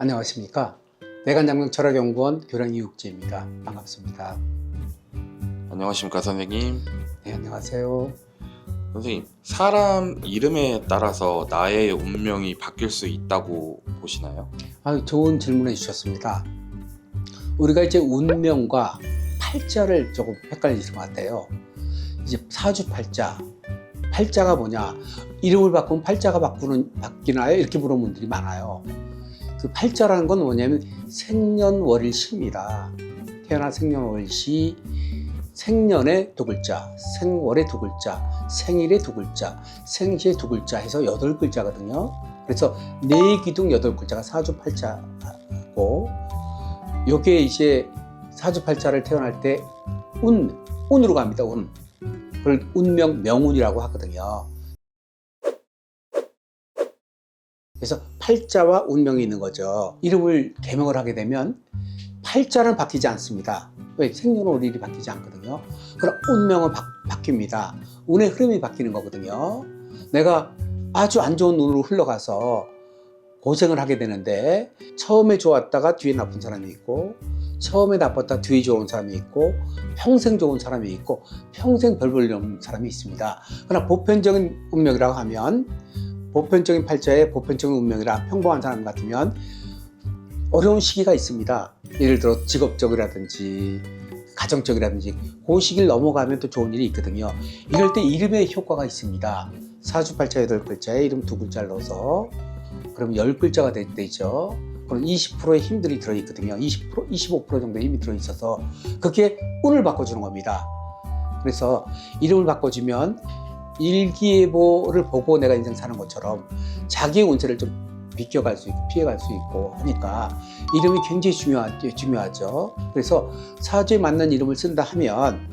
안녕하십니까. 내관장명 철학연구원 교량 이육재입니다. 반갑습니다. 안녕하십니까 선생님. 네, 안녕하세요. 선생님, 사람 이름에 따라서 나의 운명이 바뀔 수 있다고 보시나요? 아, 좋은 질문해 주셨습니다. 우리가 이제 운명과 팔자를 조금 헷갈리시는 것 같아요. 이제 사주팔자. 팔자가 뭐냐? 이름을 바꾸면 팔자가 바꾸는, 바뀌나요? 이렇게 물어보는 분들이 많아요. 그 팔자라는 건 뭐냐면 생년월일시입니다. 태어난 생년월일시, 생년의 두 글자, 생월의 두 글자, 생일의 두 글자, 생시의 두 글자 해서 여덟 글자거든요. 그래서 네 기둥 여덟 글자가 사주팔자고 요게 이제 사주팔자를 태어날 때 운, 운으로 갑니다. 운. 그걸 운명 명운이라고 하거든요. 그래서 팔자와 운명이 있는 거죠. 이름을 개명을 하게 되면 팔자는 바뀌지 않습니다. 왜? 생년월일이 바뀌지 않거든요. 그럼 운명은 바, 바뀝니다. 운의 흐름이 바뀌는 거거든요. 내가 아주 안 좋은 운으로 흘러가서 고생을 하게 되는데 처음에 좋았다가 뒤에 나쁜 사람이 있고 처음에 나빴다 뒤에 좋은 사람이 있고 평생 좋은 사람이 있고 평생 별볼일 없는 사람이 있습니다. 그러나 보편적인 운명이라고 하면 보편적인 팔자에 보편적인 운명이라 평범한 사람 같으면 어려운 시기가 있습니다. 예를 들어 직업적이라든지 가정적이라든지 그 시기를 넘어가면 또 좋은 일이 있거든요. 이럴 때 이름의 효과가 있습니다. 사주팔자 여덟 글자에 이름 두 글자를 넣어서 그럼 열 글자가 되, 되죠. 그럼 20%의 힘들이 들어있거든요. 20%, 25% 정도의 힘이 들어있어서 그게 운을 바꿔주는 겁니다. 그래서 이름을 바꿔주면 일기예보를 보고 내가 인생 사는 것처럼 자기의 운세를 좀 비껴갈 수 있고 피해갈 수 있고 하니까 이름이 굉장히 중요하, 중요하죠. 그래서 사주에 맞는 이름을 쓴다 하면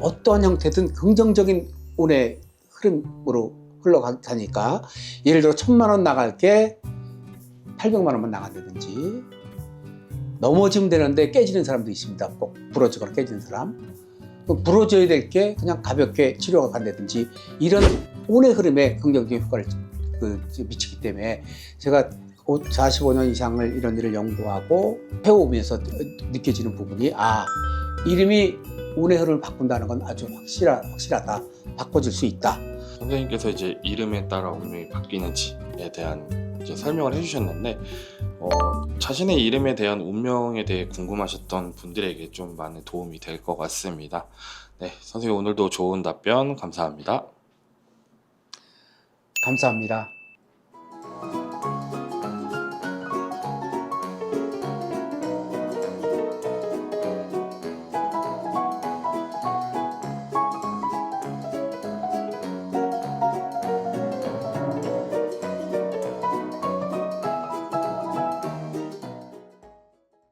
어떠한 형태든 긍정적인 운의 흐름으로 흘러가니까 예를 들어 천만 원 나갈 게 800만 원만 나간다든지 넘어지면 되는데 깨지는 사람도 있습니다. 꼭 부러지거나 깨지는 사람. 그럼 부러져야 될 게 그냥 가볍게 치료가 간다든지 이런 운의 흐름에 긍정적인 효과를 그 미치기 때문에 제가 45년 이상을 이런 일을 연구하고 해오면서 느껴지는 부분이 아 이름이 운의 흐름을 바꾼다는 건 아주 확실하, 확실하다. 바꿔줄 수 있다. 선생님께서 이제 이름에 따라 운명이 바뀌는지에 대한 이제 설명을 해주셨는데 어, 자신의 이름에 대한 운명에 대해 궁금하셨던 분들에게 좀 많은 도움이 될 것 같습니다. 네, 선생님 오늘도 좋은 답변 감사합니다. 감사합니다.